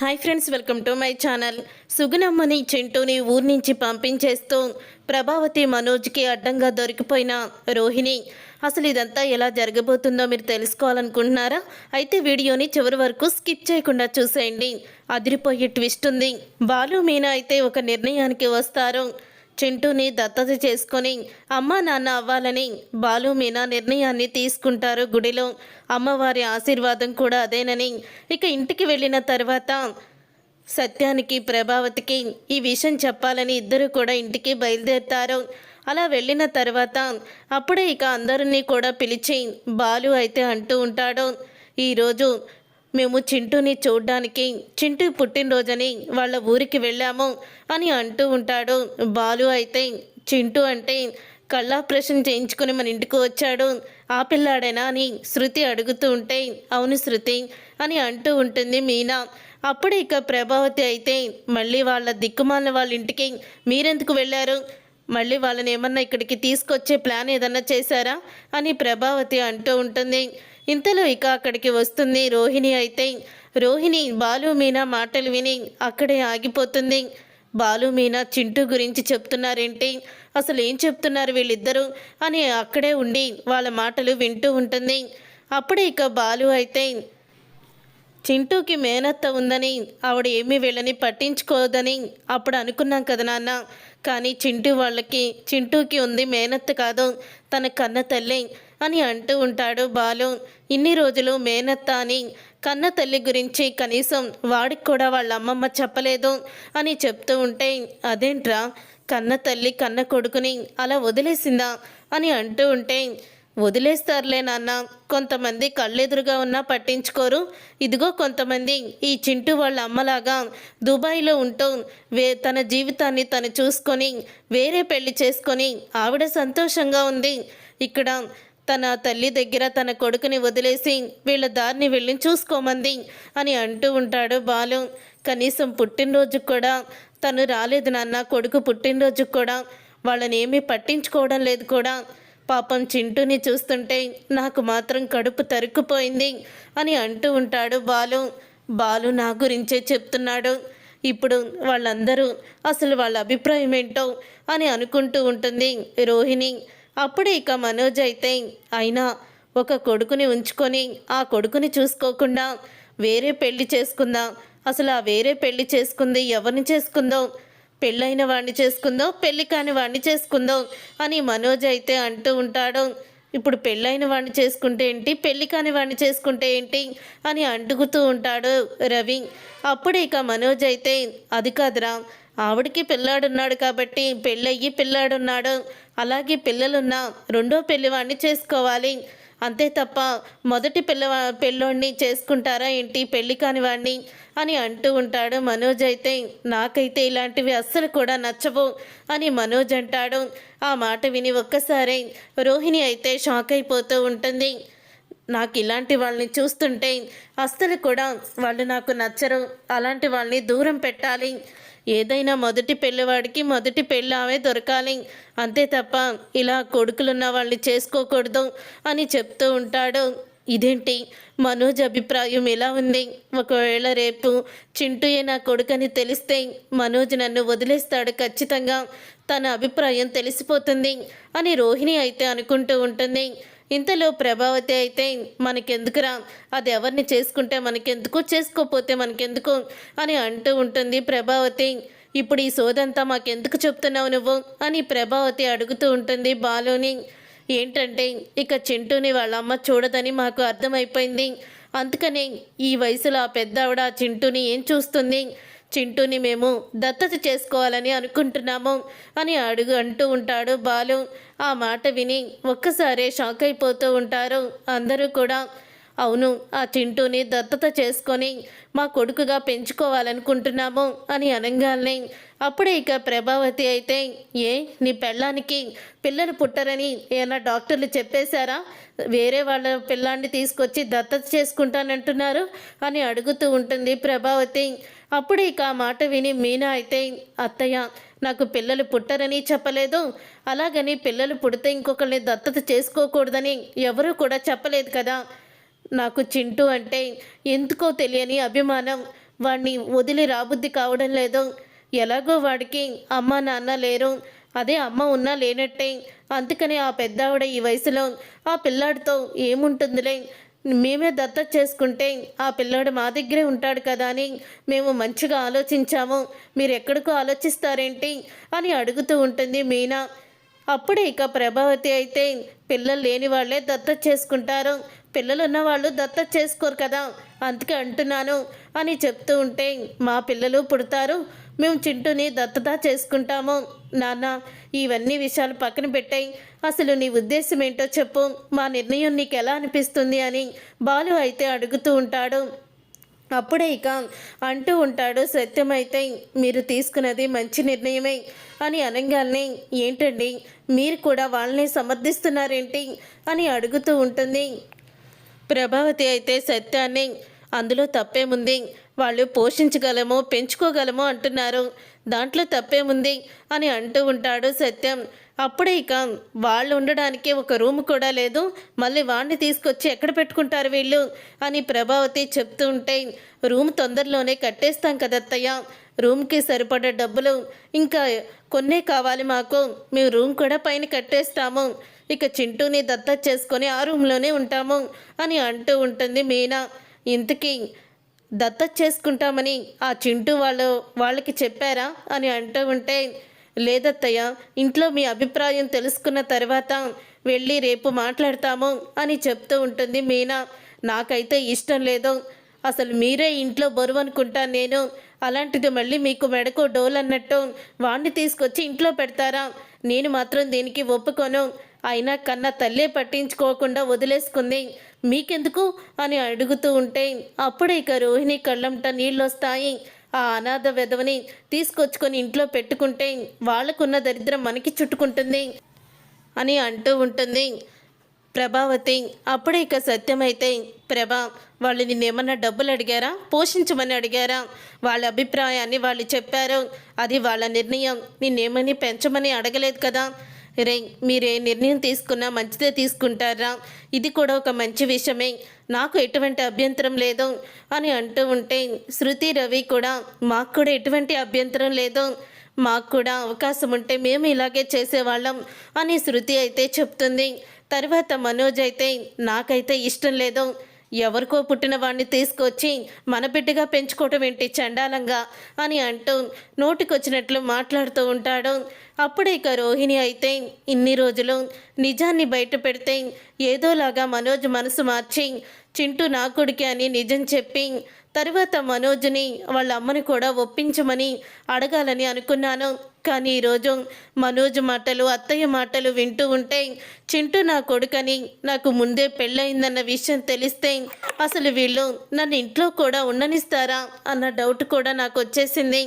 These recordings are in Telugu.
Hi friends welcome to my channel సుగుణమ్మని చింటూని ఊరి నుంచి పంపించేస్తూ ప్రభావతి మనోజ్కి అడ్డంగా దొరికిపోయిన రోహిణి. అసలు ఇదంతా ఎలా జరగబోతుందో మీరు తెలుసుకోవాలనుకుంటున్నారా? అయితే వీడియోని చివరి వరకు స్కిప్ చేయకుండా చూసేయండి. అదిరిపోయే ట్విస్ట్ ఉంది. బాలు మీనా అయితే ఒక నిర్ణయానికి వస్తారు. చింటూని దత్తత చేసుకొని అమ్మ నాన్న అవ్వాలని బాలు మీనా నిర్ణయాన్ని తీసుకుంటారు గుడిలో. అమ్మవారి ఆశీర్వాదం కూడా అదేనని. ఇక ఇంటికి వెళ్ళిన తర్వాత సత్యానికి ప్రభావతికి ఈ విషయం చెప్పాలని ఇద్దరు కూడా ఇంటికి బయలుదేరుతారు. అలా వెళ్ళిన తర్వాత అప్పుడే ఇక అందరినీ కూడా పిలిచి బాలు అయితే అంటూ ఉంటాడు. ఈరోజు మేము చింటూని చూడ్డానికి చింటూ పుట్టినరోజని వాళ్ళ ఊరికి వెళ్ళాము అని అంటూ ఉంటాడు. బాలు అయితే చింటూ అంటే కళ్ళాపరేషన్ చేయించుకుని మన ఇంటికి వచ్చాడు. ఆ పిల్లాడేనా అని శృతి అడుగుతూ ఉంటే అవును శృతి అని అంటూ ఉంటుంది మీనా. అప్పుడు ఇక ప్రభావతి అయితే మళ్ళీ వాళ్ళ దిక్కుమాలిన వాళ్ళ ఇంటికి మీరెందుకు వెళ్ళారు? మళ్ళీ వాళ్ళని ఏమన్నా ఇక్కడికి తీసుకొచ్చే ప్లాన్ ఏదన్నా చేశారా? అని ప్రభావతి అంటూ ఉంటుంది. ఇంతలో ఇక అక్కడికి వస్తుంది రోహిణి అయితే. రోహిణి బాలు మీనా మాటలు విని అక్కడే ఆగిపోతుంది. బాలు మీనా చింటూ గురించి చెప్తున్నారేంటి? అసలు ఏం చెప్తున్నారు వీళ్ళిద్దరూ? అని అక్కడే ఉండి వాళ్ళ మాటలు వింటూ ఉంటుంది. అప్పుడే ఇక బాలు అయితే చింటూకి మేనత్త ఉందని ఆవిడ ఏమీ వీళ్ళని పట్టించుకోదని అప్పుడు అనుకున్నాం కదా నాన్న. కానీ చింటూ వాళ్ళకి చింటూకి ఉంది మేనత్త కాదు తన కన్న తల్లి అని అంటూ ఉంటాడు బాలు. ఇన్ని రోజులు మేనత్త అని కన్న తల్లి గురించి కనీసం వాడికి కూడా వాళ్ళ అమ్మమ్మ చెప్పలేదు అని చెప్తూ ఉంటే అదేంట్రా? కన్న తల్లి కన్న కొడుకుని అలా వదిలేసిందా? అని అంటూ ఉంటే వదిలేస్తారులే నాన్న. కొంతమంది కళ్ళెదురుగా ఉన్నా పట్టించుకోరు. ఇదిగో కొంతమంది ఈ చింటూ వాళ్ళ అమ్మలాగా దుబాయ్లో ఉంటూ వే తన జీవితాన్ని తను చూసుకొని వేరే పెళ్ళి చేసుకొని ఆవిడ సంతోషంగా ఉంది. ఇక్కడ తన తల్లి దగ్గర తన కొడుకుని వదిలేసి వీళ్ళ దారిని వెళ్ళి చూసుకోమంది అని అంటూ ఉంటాడు బాలు. కనీసం పుట్టినరోజు కూడా తను రాలేదు నాన్న. కొడుకు పుట్టినరోజు కూడా వాళ్ళని ఏమీ పట్టించుకోవడం లేదు కూడా. పాపం చింటూని చూస్తుంటే నాకు మాత్రం కడుపు తరుక్కుపోయింది అని అంటూ ఉంటాడు బాలు. బాలు నా గురించే చెప్తున్నాడు. ఇప్పుడు వాళ్ళందరూ అసలు వాళ్ళ అభిప్రాయం ఏంటో అని అనుకుంటూ ఉంటుంది రోహిణి. అప్పుడే ఇక మనోజ్ అయితే అయినా ఒక కొడుకుని ఉంచుకొని ఆ కొడుకుని చూసుకోకుండా వేరే పెళ్ళి చేసుకుందాం. అసలు ఆ వేరే పెళ్ళి చేసుకుంది ఎవరిని చేసుకుందో? పెళ్ళైన వాడిని చేసుకుందో పెళ్ళి కాని వాడిని చేసుకుందో అని మనోజ్ అయితే అంటూ ఉంటాడు. ఇప్పుడు పెళ్ళైన వాడిని చేసుకుంటే ఏంటి పెళ్ళి కాని వాడిని చేసుకుంటే ఏంటి అని అడుగుతూ ఉంటాడు రవి. అప్పుడు ఇక మనోజ్ అయితే అది కాదురా ఆవిడికి పిల్లాడున్నాడు కాబట్టి పెళ్ళయ్యి పిల్లాడున్నాడు. అలాగే పిల్లలున్నా రెండో పెళ్ళివాడిని చేసుకోవాలి. అంతే తప్ప మొదటి పిల్ల పెళ్ళోడిని చేసుకుంటారా ఏంటి? పెళ్ళి కాని వాడిని అని అంటూ ఉంటాడు మనోజ్ అయితే. నాకైతే ఇలాంటివి అస్సలు కూడా నచ్చవు అని మనోజ్ అంటాడు. ఆ మాట విని ఒక్కసారి రోహిణి అయితే షాక్ అయిపోతూ ఉంటుంది. నాకు ఇలాంటి వాళ్ళని చూస్తుంటే అస్సలు కూడా వాళ్ళు నాకు నచ్చరు. అలాంటి వాళ్ళని దూరం పెట్టాలి. ఏదైనా మొదటి పెళ్ళివాడికి మొదటి పెళ్ళి ఆమె దొరకాలి. అంతే తప్ప ఇలా కొడుకులున్న వాళ్ళు చేసుకోకూడదు అని చెప్తూ ఉంటాడు. ఇదేంటి? మనోజ్ అభిప్రాయం ఎలా ఉంది? ఒకవేళ రేపు చింటూయే నా కొడుకని తెలిస్తే మనోజ్ నన్ను వదిలేస్తాడు ఖచ్చితంగా. తన అభిప్రాయం తెలిసిపోతుంది అని రోహిణి అయితే అనుకుంటూ ఉంటుంది. ఇంతలో ప్రభావతి అయితే మనకెందుకురా? అది ఎవరిని చేసుకుంటే మనకెందుకు? చేసుకోపోతే మనకెందుకు? అని అంటూ ఉంటుంది ప్రభావతి. ఇప్పుడు ఈ సోదంతా మాకెందుకు చెప్తున్నావు నువ్వు? అని ప్రభావతి అడుగుతూ ఉంటుంది బాలుని. ఏంటంటే ఇక చింటూని వాళ్ళ అమ్మ చూడదని మాకు అర్థమైపోయింది. అందుకనే ఈ వయసులో ఆ పెద్ద ఆవిడ ఆ చింటూని ఏం చూస్తుంది? చింటూని మేము దత్తత చేసుకోవాలని అనుకుంటున్నాము అని అడుగు అంటూ ఉంటాడు బాలు. ఆ మాట విని ఒక్కసారే షాక్ అయిపోతూ ఉంటారు. అందరూ కూడా అవును ఆ చింటూని దత్తత చేసుకొని మా కొడుకుగా పెంచుకోవాలనుకుంటున్నాము అని అనగానే అప్పుడే ఇక ప్రభావతి అయితే ఏ నీ పెళ్ళానికి పిల్లలు పుట్టరని ఏమైనా డాక్టర్లు చెప్పేశారా? వేరే వాళ్ళ పిల్లాన్ని తీసుకొచ్చి దత్తత చేసుకుంటానంటున్నారు అని అడుగుతూ ఉంటుంది ప్రభావతి. అప్పుడు ఇక ఆ మాట విని మీనా అయితే అత్తయ్య నాకు పిల్లలు పుట్టరని చెప్పలేదు. అలాగని పిల్లలు పుడితే ఇంకొకరిని దత్తత చేసుకోకూడదని ఎవరూ కూడా చెప్పలేదు కదా. నాకు చింటూ అంటే ఎందుకో తెలియని అభిమానం. వాడిని వదిలి రాబుద్ది కావడం లేదు. ఎలాగో వాడికి అమ్మ నాన్న లేరు. అదే అమ్మ ఉన్నా లేనట్టే. అందుకని ఆ పెద్దావిడ ఈ వయసులో ఆ పిల్లాడితో ఏముంటుందిలే? మేమే దత్తత చేసుకుంటే ఆ పిల్లోడు మా దగ్గరే ఉంటాడు కదా అని మేము మంచిగా ఆలోచించాము. మీరు ఎక్కడికో ఆలోచిస్తారేంటి అని అడుగుతూ ఉంటుంది మీనా. అప్పుడే ఇక ప్రభావతి అయితే పిల్లలు లేని వాళ్ళే దత్తత చేసుకుంటారు. పిల్లలు ఉన్న వాళ్ళు దత్తత చేసుకోరు కదా అందుకే అంటున్నాను అని చెప్తూ ఉంటే మా పిల్లలు పుడతారు. మేము చింటూని దత్తత చేసుకుంటాము. నాన్న ఇవన్నీ విషయాలు పక్కన పెట్టాయి. అసలు నీ ఉద్దేశం ఏంటో చెప్పు. మా నిర్ణయం నీకు ఎలా అనిపిస్తుంది అని బాలు అయితే అడుగుతూ ఉంటాడు. అప్పుడే ఇక అంటూ ఉంటాడు సత్యమైతే మీరు తీసుకున్నది మంచి నిర్ణయమే అని అనగానే ఏంటండి? మీరు కూడా వాళ్ళని సమర్థిస్తున్నారేంటి? అని అడుగుతూ ఉంటుంది. ప్రభావతి అయితే సత్యాన్ని అందులో తప్పేముంది? వాళ్ళు పోషించగలమో పెంచుకోగలమో అంటున్నారు. దాంట్లో తప్పేముంది? అని అంటూ ఉంటాడు సత్యం. అప్పుడే ఇక వాళ్ళు ఉండడానికి ఒక రూమ్ కూడా లేదు. మళ్ళీ వాడిని తీసుకొచ్చి ఎక్కడ పెట్టుకుంటారు వీళ్ళు? అని ప్రభావతి చెప్తూ ఉంటే రూమ్ తొందరలోనే కట్టేస్తాం కదత్తయ్య. రూమ్కి సరిపడే డబ్బులు ఇంకా కొన్నే కావాలి మాకు. మేము రూమ్ కూడా పైన కట్టేస్తాము. ఇక చింటూని దత్త చేసుకొని ఆ రూమ్లోనే ఉంటాము అని అంటూ ఉంటుంది మీనా. ఇంతకీ దత్తత చేసుకుంటామని ఆ చింటూ వాళ్ళు వాళ్ళకి చెప్పారా అని అంటూ ఉంటే లేదత్తయ్య ఇంట్లో మీ అభిప్రాయం తెలుసుకున్న తర్వాత వెళ్ళి రేపు మాట్లాడతాము అని చెప్తూ ఉంటుంది మీనా. నాకైతే ఇష్టం లేదు. అసలు మీరే ఇంట్లో బరువు అనుకుంటాను నేను. అలాంటిది మళ్ళీ మీకు మెడకు డోల్ అన్నట్టు వాణ్ణి తీసుకొచ్చి ఇంట్లో పెడతారా? నేను మాత్రం దీనికి ఒప్పుకోను. అయినా కన్నా తల్లే పట్టించుకోకుండా వదిలేసుకుంది. మీకెందుకు అని అడుగుతూ ఉంటే అప్పుడే ఇక రోహిణి కళ్ళంట నీళ్ళు వస్తాయి ఆ అనాథ వెధవని తీసుకొచ్చుకొని ఇంట్లో పెట్టుకుంటే వాళ్ళకున్న దరిద్రం మనకి చుట్టుకుంటుంది అని అంటూ ఉంటుంది. ప్రభావతి అప్పుడే ఇక సత్యమైతే ప్రభా వాళ్ళు నిన్నేమన్నా డబ్బులు అడిగారా? పోషించమని అడిగారా? వాళ్ళ అభిప్రాయాన్ని వాళ్ళు చెప్పారు. అది వాళ్ళ నిర్ణయం. నిన్నేమని పెంచమని అడగలేదు కదా? రే మీరే నిర్ణయం తీసుకున్నా మంచిదే తీసుకుంటారా? ఇది కూడా ఒక మంచి విషయమే. నాకు ఎటువంటి అభ్యంతరం లేదు అని అంటూ ఉంటే శృతి రవి కూడా మాకు కూడా ఎటువంటి అభ్యంతరం లేదు. మాకు కూడా అవకాశం ఉంటే మేము ఇలాగే చేసేవాళ్ళం అని శృతి అయితే చెప్తుంది. తర్వాత మనోజ్ అయితే నాకైతే ఇష్టం లేదు. ఎవరికో పుట్టిన వాడిని తీసుకొచ్చి మన బిడ్డగా పెంచుకోవటం ఏంటి చండాలంగా అని అంటూ నోటికొచ్చినట్లు మాట్లాడుతూ ఉంటాడు. అప్పుడే ఇక రోహిణి అయితే ఇన్ని రోజులు నిజాన్ని బయట పెడితే ఏదోలాగా మనోజ్ మనసు మార్చి చింటూ నా కొడుకే అని నిజం చెప్పి తర్వాత మనోజ్ని వాళ్ళ అమ్మని కూడా ఒప్పించమని అడగాలని అనుకున్నాను. కానీ ఈరోజు మనోజ్ మాటలు అత్తయ్య మాటలు వింటూ ఉంటే చింటూ నా కొడుకని నాకు ముందే పెళ్ళయిందన్న విషయం తెలిస్తే అసలు వీళ్ళు నన్ను ఇంట్లో కూడా ఉండనిస్తారా అన్న డౌట్ కూడా నాకు వచ్చేసింది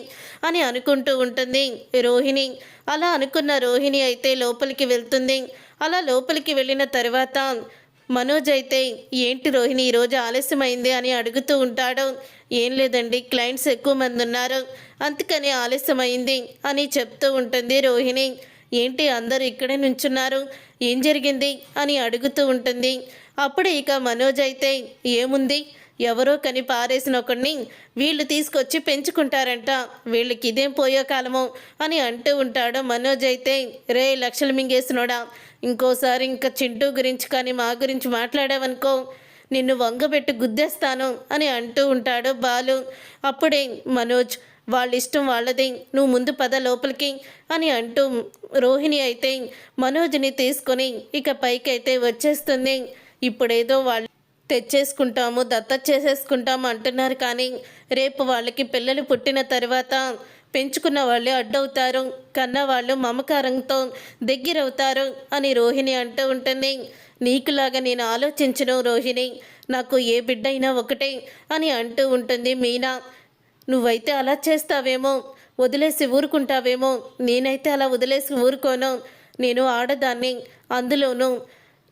అని అనుకుంటూ ఉంటుంది రోహిణి. అలా అనుకున్న రోహిణి అయితే లోపలికి వెళ్తుంది. అలా లోపలికి వెళ్ళిన తర్వాత మనోజ్ అయితే ఏంటి రోహిణి ఈరోజు ఆలస్యమైంది? అని అడుగుతూ ఉంటాడు. ఏం లేదండి క్లయింట్స్ ఎక్కువ మంది ఉన్నారు. అందుకని ఆలస్యమైంది అని చెప్తూ ఉంటుంది రోహిణి. ఏంటి అందరు ఇక్కడే నుంచున్నారు? ఏం జరిగింది? అని అడుగుతూ ఉంటుంది. అప్పుడు ఇక మనోజ్ అయితే ఏముంది? ఎవరో కని పారేసిన ఒకడిని వీళ్ళు తీసుకొచ్చి పెంచుకుంటారంట. వీళ్ళకి ఇదేం పోయే కాలమో అని అంటూ ఉంటాడు మనోజ్ అయితే రే లక్షలు మింగేసినోడా? ఇంకోసారి ఇంకా చింటూ గురించి కానీ మా గురించి మాట్లాడావనుకో నిన్ను వంగబెట్టి గుద్దేస్తాను అని అంటూ ఉంటాడు బాలు. అప్పుడే మనోజ్ వాళ్ళ ఇష్టం వాళ్ళది. నువ్వు ముందు పద లోపలికి అని అంటూ రోహిణి అయితే మనోజ్ని తీసుకొని ఇక పైకి అయితే వచ్చేస్తుంది. ఇప్పుడేదో వాళ్ళు తెచ్చేసుకుంటాము దత్తత చేసేసుకుంటాము అంటున్నారు. కానీ రేపు వాళ్ళకి పిల్లలు పుట్టిన తర్వాత పెంచుకున్న వాళ్ళు అడ్డవుతారు. కన్న వాళ్ళు మమకారంతో దగ్గరవుతారు అని రోహిణి అంటూ ఉంటుంది. నీకులాగా నేను ఆలోచించను రోహిణి నాకు ఏ బిడ్డ అయినా ఒకటే అని అంటూ ఉంటుంది మీనా. నువ్వైతే అలా చేస్తావేమో వదిలేసి ఊరుకుంటావేమో నేనైతే అలా వదిలేసి ఊరుకోను. నేను ఆడదాన్ని అందులోనూ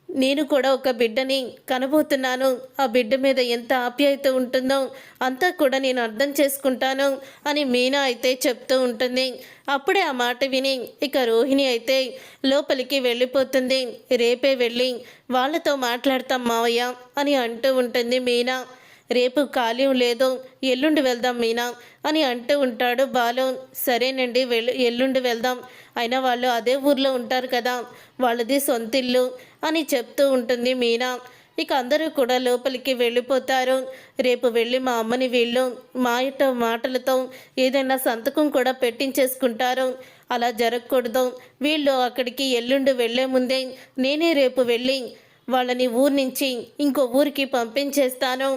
నేను కూడా ఒక బిడ్డని కనబోతున్నాను. ఆ బిడ్డ మీద ఎంత ఆప్యాయత ఉంటుందో అంతా కూడా నేను అర్థం చేసుకుంటాను అని మీనా అయితే చెప్తూ ఉంటుంది. అప్పుడే ఆ మాట విని ఇక రోహిణి అయితే లోపలికి వెళ్ళిపోతుంది. రేపే వెళ్ళి వాళ్ళతో మాట్లాడతాం మావయ్య అని అంటూ ఉంటుంది మీనా. రేపు ఖాళీ లేదు ఎల్లుండి వెళ్దాం మీనా? అని అంటూ ఉంటాడు బాలు. సరేనండి వెళ్ళు ఎల్లుండి వెళ్దాం. అయినా వాళ్ళు అదే ఊర్లో ఉంటారు కదా వాళ్ళది సొంతిల్లు అని చెప్తూ ఉంటుంది మీనా. ఇక అందరూ కూడా లోపలికి వెళ్ళిపోతారు. రేపు వెళ్ళి మా అమ్మని వీళ్ళు మాయట మాటలతో ఏదైనా సంతకం కూడా పెట్టించేసుకుంటారు. అలా జరగకూడదు. వీళ్ళు అక్కడికి ఎల్లుండి వెళ్ళే ముందే నేనే రేపు వెళ్ళి వాళ్ళని ఊరి నుంచి ఇంకో ఊరికి పంపించేస్తాను.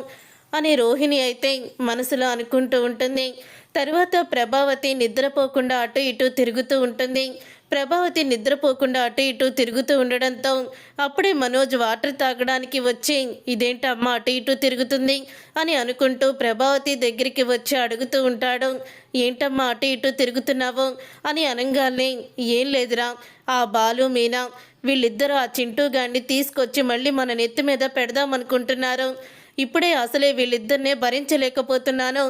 అని రోహిణి అయితే మనసులో అనుకుంటూ ఉంటుంది. తరువాత ప్రభావతి నిద్రపోకుండా అటు ఇటు తిరుగుతూ ఉంటుంది. ప్రభావతి నిద్రపోకుండా అటు ఇటు తిరుగుతూ ఉండడంతో అప్పుడే మనోజ్ వాటర్ తాగడానికి వచ్చి ఇదేంటమ్మా అటు ఇటు తిరుగుతుంది? అని అనుకుంటూ ప్రభావతి దగ్గరికి వచ్చి అడుగుతూ ఉంటాడు. ఏంటమ్మా అటు ఇటు తిరుగుతున్నావు? అని అనగానే ఏం లేదురా ఆ బాలు మీనా వీళ్ళిద్దరూ ఆ చింటూ గాన్ని తీసుకొచ్చి మళ్ళీ మన నెత్తి మీద పెడదాం అనుకుంటున్నారు ఇప్పుడే అసలే వీళ్ళిద్దరినే భరించలేకపోతున్నాను.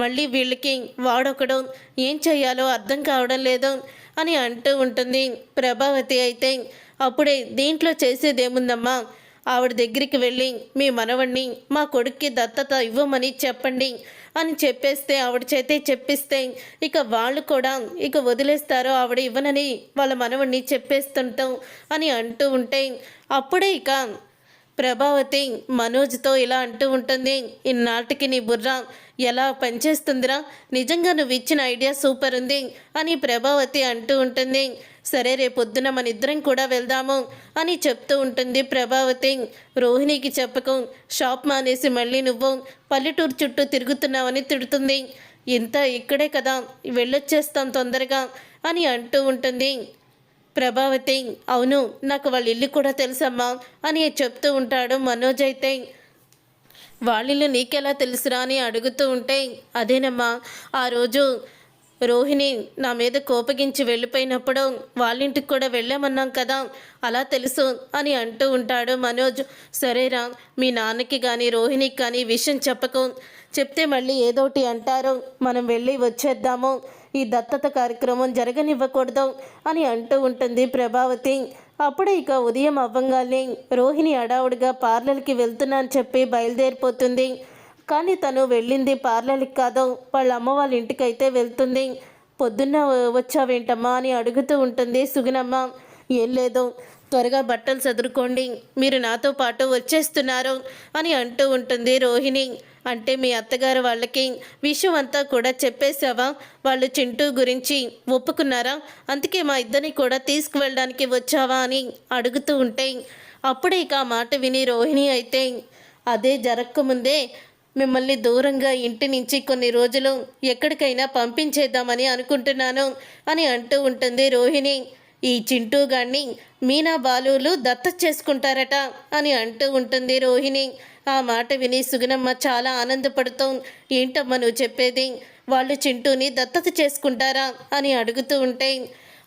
మళ్ళీ వీళ్ళకి వాడొకడు ఏం చేయాలో అర్థం కావడం లేదు అని అంటూ ఉంటుంది ప్రభావతి అయితే. అప్పుడే దీంట్లో చేసేదేముందమ్మా? ఆవిడ దగ్గరికి వెళ్ళి మీ మనవణ్ణి మా కొడుక్కి దత్తత ఇవ్వమని చెప్పండి అని చెప్పేస్తే ఆవిడ చేతే చెప్పిస్తే ఇక వాళ్ళు కూడా ఇక వదిలేస్తారో ఆవిడ ఇవ్వనని వాళ్ళ మనవణ్ణి చెప్పేస్తుంటాం అని అంటూ ఉంటే అప్పుడే ఇక ప్రభావతి మనోజ్తో ఇలా అంటూ ఉంటుంది ఇన్నాటికి నీ బుర్ర ఎలా పనిచేస్తుందిరా? నిజంగా నువ్వు ఇచ్చిన ఐడియా సూపర్ ఉంది అని ప్రభావతి అంటూ ఉంటుంది. సరే రేపొద్దున మన ఇద్దరం కూడా వెళ్దాము అని చెప్తూ ఉంటుంది ప్రభావతి. రోహిణికి చెప్పకు షాప్ మానేసి మళ్ళీ నువ్వు పల్లెటూరు చుట్టూ తిరుగుతున్నావని తిడుతుంది. ఇంత ఇక్కడే కదా వెళ్ళొచ్చేస్తాం తొందరగా అని అంటూ ఉంటుంది. ప్రభావతి అవును నాకు వాళ్ళ ఇల్లు కూడా తెలుసమ్మా అని చెప్తూ ఉంటాడు మనోజ్ అయితే. వాళ్ళిల్లు నీకెలా తెలుసురా అని అడుగుతూ ఉంటే అదేనమ్మా ఆ రోజు రోహిణి నా మీద కోపగించి వెళ్ళిపోయినప్పుడు వాళ్ళింటికి కూడా వెళ్ళామన్నాం కదా అలా తెలుసు అని అంటూ ఉంటాడు మనోజ్. సరేరా మీ నాన్నకి కానీ రోహిణికి కానీ విషయం చెప్పకు చెప్తే మళ్ళీ ఏదోటి అంటారు మనం వెళ్ళి వచ్చేద్దాము ఈ దత్తత కార్యక్రమం జరగనివ్వకూడదు అని అంటూ ఉంటుంది ప్రభావతి. అప్పుడే ఇక ఉదయం అవ్వంగానే రోహిణి అడావుడిగా పార్లర్కి వెళ్తున్నా అని చెప్పి బయలుదేరిపోతుంది. కానీ తను వెళ్ళింది పార్లర్కి కాదు వాళ్ళ అమ్మ వాళ్ళ ఇంటికి అయితే వెళ్తుంది. పొద్దున్న వచ్చావేంటమ్మా? అని అడుగుతూ ఉంటుంది సుగునమ్మ ఏం లేదు త్వరగా బట్టలు చదురుకోండి మీరు నాతో పాటు వచ్చేస్తున్నారు అని అంటూ ఉంటుంది రోహిణి. అంటే మీ అత్తగారు వాళ్ళకి విషయం అంతా కూడా చెప్పేశావా? వాళ్ళు చింటూ గురించి ఒప్పుకున్నారా? అందుకే మా ఇద్దరిని కూడా తీసుకువెళ్ళడానికి వచ్చావా అని అడుగుతూ ఉంటే అప్పుడే ఇక ఆ మాట విని రోహిణి అయితే అదే జరగకముందే మిమ్మల్ని దూరంగా ఇంటి నుంచి కొన్ని రోజులు ఎక్కడికైనా పంపించేద్దామని అనుకుంటున్నాను అని అంటూ ఉంటుంది రోహిణి. ఈ చింటూ గాన్ని మీనా బాలులు దత్త చేసుకుంటారట అని అంటూ ఉంటుంది రోహిణి. ఆ మాట విని సుగుణమ్మ చాలా ఆనందపడుతూ ఏంటమ్మా నువ్వు చెప్పేది? వాళ్ళు చింటూని దత్తత చేసుకుంటారా? అని అడుగుతూ ఉంటే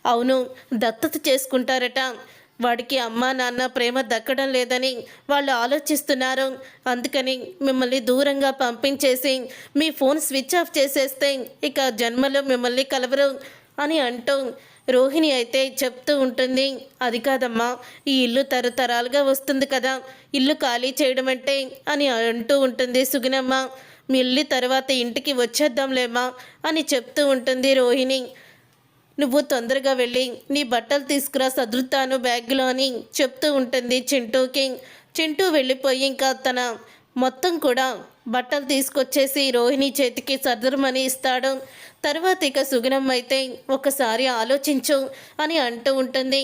అవును దత్తత చేసుకుంటారట. వాడికి అమ్మా నాన్న ప్రేమ దక్కడం లేదని వాళ్ళు ఆలోచిస్తున్నారు. అందుకని మిమ్మల్ని దూరంగా పంపించేసి మీ ఫోన్ స్విచ్ ఆఫ్ చేసేస్తే ఇక జన్మలో మిమ్మల్ని కలవరు అని అంటూ రోహిణి అయితే చెప్తూ ఉంటుంది అది కాదమ్మా ఈ ఇల్లు తరతరాలుగా వస్తుంది కదా ఇల్లు ఖాళీ చేయడం అంటే అని అంటూ ఉంటుంది సుగినమ్మ మిల్లి తర్వాత ఇంటికి వచ్చేద్దాంలేమ్మా అని చెప్తూ ఉంటుంది రోహిణి. నువ్వు తొందరగా వెళ్ళి నీ బట్టలు తీసుకురా సదురుతాను బ్యాగ్లో అని చెప్తూ ఉంటుంది చింటూకి. చింటూ వెళ్ళిపోయి ఇంకా తన మొత్తం కూడా బట్టలు తీసుకొచ్చేసి రోహిణి చేతికి సదరమని ఇస్తాడు. తర్వాత ఇక సుగుణం అయితే ఒకసారి ఆలోచించు అని అంటూ ఉంటుంది.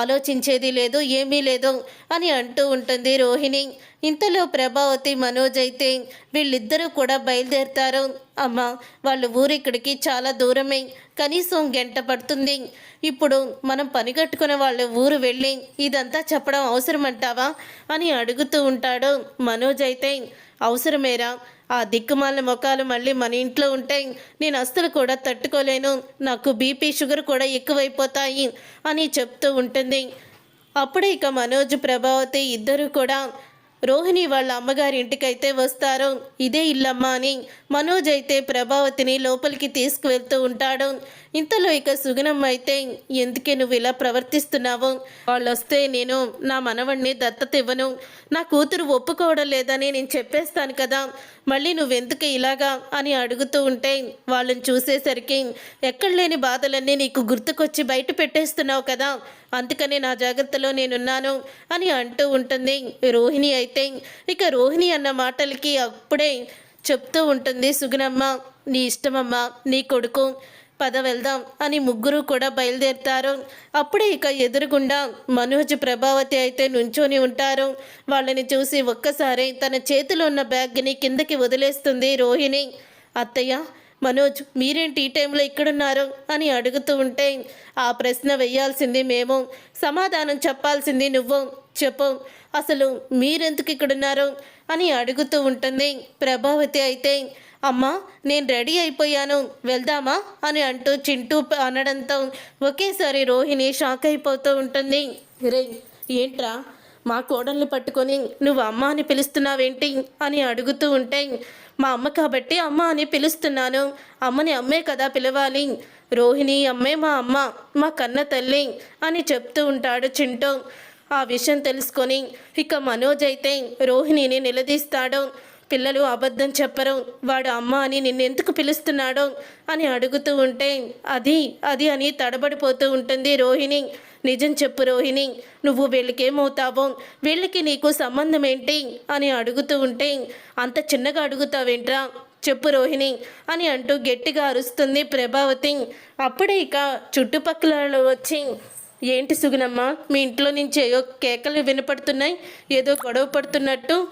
ఆలోచించేది లేదు ఏమీ లేదు అని అంటూ ఉంటుంది రోహిణి. ఇంతలో ప్రభావతి మనోజ్ అయితే వీళ్ళిద్దరూ కూడా బయలుదేరుతారు. అమ్మ వాళ్ళ ఊరు ఇక్కడికి చాలా దూరమే కనీసం గంట పడుతుంది. ఇప్పుడు మనం పని కట్టుకునే వాళ్ళ ఊరు వెళ్ళి ఇదంతా చెప్పడం అవసరమంటావా అని అడుగుతూ ఉంటాడు మనోజ్ అయితే. అవసరమేరా ఆ దిక్కుమాల ముఖాలు మళ్ళీ మన ఇంట్లో ఉంటాయి నేను అస్సలు కూడా తట్టుకోలేను. నాకు బీపీ షుగర్ కూడా ఎక్కువైపోతాయి అని చెప్తూ ఉంటుంది. అప్పుడే ఇక మనోజ్ ప్రభావతి ఇద్దరు కూడా రోహిణి వాళ్ళ అమ్మగారి ఇంటికైతే వస్తారు. ఇదే ఇల్లమ్మ అని మనోజ్ అయితే ప్రభావతిని లోపలికి తీసుకువెళ్తూ ఉంటాడు. ఇంతలో ఇక సుగుణమ్మ అయితే ఎందుకే నువ్వు ఇలా ప్రవర్తిస్తున్నావు? వాళ్ళు వస్తే నేను నా మనవణ్ణి దత్తత ఇవ్వను నా కూతురు ఒప్పుకోవడం లేదని నేను చెప్పేస్తాను కదా. మళ్ళీ నువ్వెందుకు ఇలాగా అని అడుగుతూ ఉంటే వాళ్ళని చూసేసరికి ఎక్కడ లేని బాధలన్నీ నీకు గుర్తుకొచ్చి బయట పెట్టేస్తున్నావు కదా. అందుకనే నా జాగ్రత్తలో నేనున్నాను అని అంటూ ఉంటుంది రోహిణి అయితే. ఇక రోహిణి అన్న మాటలకి అప్పుడే చెప్తూ ఉంటుంది సుగుణమ్మ నీ ఇష్టమమ్మా నీ కొడుకు. పద వెళ్దాం అని ముగ్గురు కూడా బయలుదేరుతారు. అప్పుడే ఇక ఎదురుగుండా మనోజ్ ప్రభావతి అయితే నుంచొని ఉంటారు. వాళ్ళని చూసి ఒక్కసారి తన చేతిలో ఉన్న బ్యాగ్ని కిందకి వదిలేస్తుంది రోహిణి. అత్తయ్య మనోజ్ మీరేంటి ఈ టైంలో ఇక్కడున్నారు? అని అడుగుతూ ఉంటే ఆ ప్రశ్న వెయ్యాల్సింది మేము. సమాధానం చెప్పాల్సింది నువ్వు. చెప్పు. అసలు మీరెందుకు ఇక్కడున్నారు? అని అడుగుతూ ఉంటుంది ప్రభావతి అయితే. అమ్మా నేను రెడీ అయిపోయాను. వెళ్దామా? అని అంటూ చింటూ అనడంతో ఒకేసారి రోహిణి షాక్ అయిపోతూ ఉంటుంది. రే ఏంట్రా? మా కోడల్ని పట్టుకొని నువ్వు అమ్మ అని పిలుస్తున్నావేంటి? అని అడుగుతూ ఉంటే మా అమ్మ కాబట్టి అమ్మ అని పిలుస్తున్నాను. అమ్మని అమ్మే కదా పిలవాలి. రోహిణి అమ్మే మా అమ్మ మా కన్న తల్లి అని చెప్తూ ఉంటాడు చింటూ. ఆ విషయం తెలుసుకొని ఇక మనోజ్ అయితే రోహిణిని నిలదీస్తాడు. పిల్లలు అబద్ధం చెప్పరు. వాడు అమ్మ అని నిన్నెందుకు పిలుస్తున్నాడో అని అడుగుతూ ఉంటే అది అది అని తడబడిపోతూ ఉంటుంది రోహిణి. నిజం చెప్పు రోహిణి నువ్వు వీళ్ళకేమవుతావో? వీళ్ళకి నీకు సంబంధం ఏంటి అని అడుగుతూ ఉంటే అంత చిన్నగా అడుగుతావేంట్రా? చెప్పు రోహిణి అని అంటూ గట్టిగా అరుస్తుంది ప్రభావతి. అప్పుడే ఇక చుట్టుపక్కల వచ్చి ఏంటి సుగునమ్మ మీ ఇంట్లో నుంచి ఏదో కేకలు వినపడుతున్నాయి ఏదో గొడవ పడుతున్నట్టు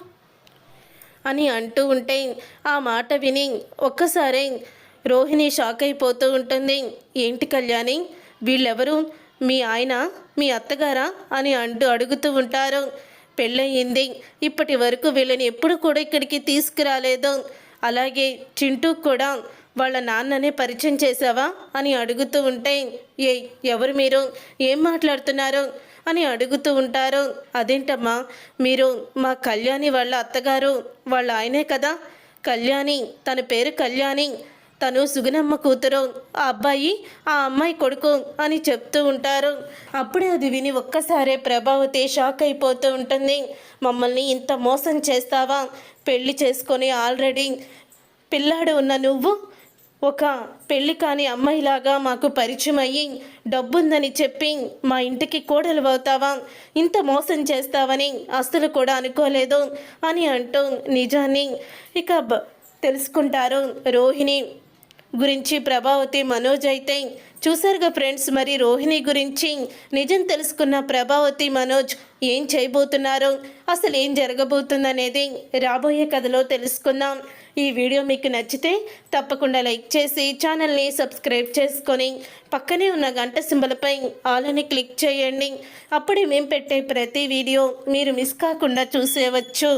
అని అంటూ ఉంటే ఆ మాట విని ఒక్కసారే రోహిణి షాక్ అయిపోతూ ఉంటుంది. ఏంటి కళ్యాణి? వీళ్ళెవరు? మీ ఆయన? మీ అత్తగారా? అని అంటూ అడుగుతూ ఉంటారు. పెళ్ళయింది. ఇప్పటి వరకు వీళ్ళని ఎప్పుడు కూడా ఇక్కడికి తీసుకురాలేదు. అలాగే చింటూ కూడా వాళ్ళ నాన్ననే పరిచయం చేసావా అని అడుగుతూ ఉంటే ఏ ఎవరు మీరు? ఏం మాట్లాడుతున్నారు? అని అడుగుతూ ఉంటారు. అదేంటమ్మా? మీరు మా కళ్యాణి వాళ్ళ అత్తగారు వాళ్ళ ఆయనే కదా? కళ్యాణి తన పేరు కళ్యాణి. తను సుగుణమ్మ కూతురు. ఆ అబ్బాయి ఆ అమ్మాయి కొడుకు అని చెప్తూ ఉంటారు. అప్పుడే అది విని ఒక్కసారే ప్రభావతి షాక్ అయిపోతూ ఉంటుంది. మమ్మల్ని ఇంత మోసం చేస్తావా? పెళ్ళి చేసుకొని ఆల్రెడీ పిల్లాడు ఉన్న నువ్వు ఒక పెళ్ళి కాని అమ్మాయిలాగా మాకు పరిచయం అయ్యి డబ్బుందని చెప్పి మా ఇంటికి కోడలు అవుతావా? ఇంత మోసం చేస్తావని అస్సలు కూడా అనుకోలేదు అని అంటూ నిజాన్ని ఇక తెలుసుకుంటారు రోహిణి. గురించి ప్రభావతి మనోజ్ అయితే చూసారుగా ఫ్రెండ్స్ మరి రోహిణి గురించి నిజం తెలుసుకున్న ప్రభావతి మనోజ్ ఏం చేయబోతున్నారు అసలు ఏం జరగబోతుందనేది రాబోయే కథలో తెలుసుకుందాం. ఈ వీడియో మీకు నచ్చితే తప్పకుండా లైక్ చేసి ఛానల్ని సబ్స్క్రైబ్ చేసుకొని పక్కనే ఉన్న గంట సింబలపై ఆలని క్లిక్ చేయండి. అప్పుడే మేము పెట్టే ప్రతి వీడియో మీరు మిస్ కాకుండా చూసేవచ్చు.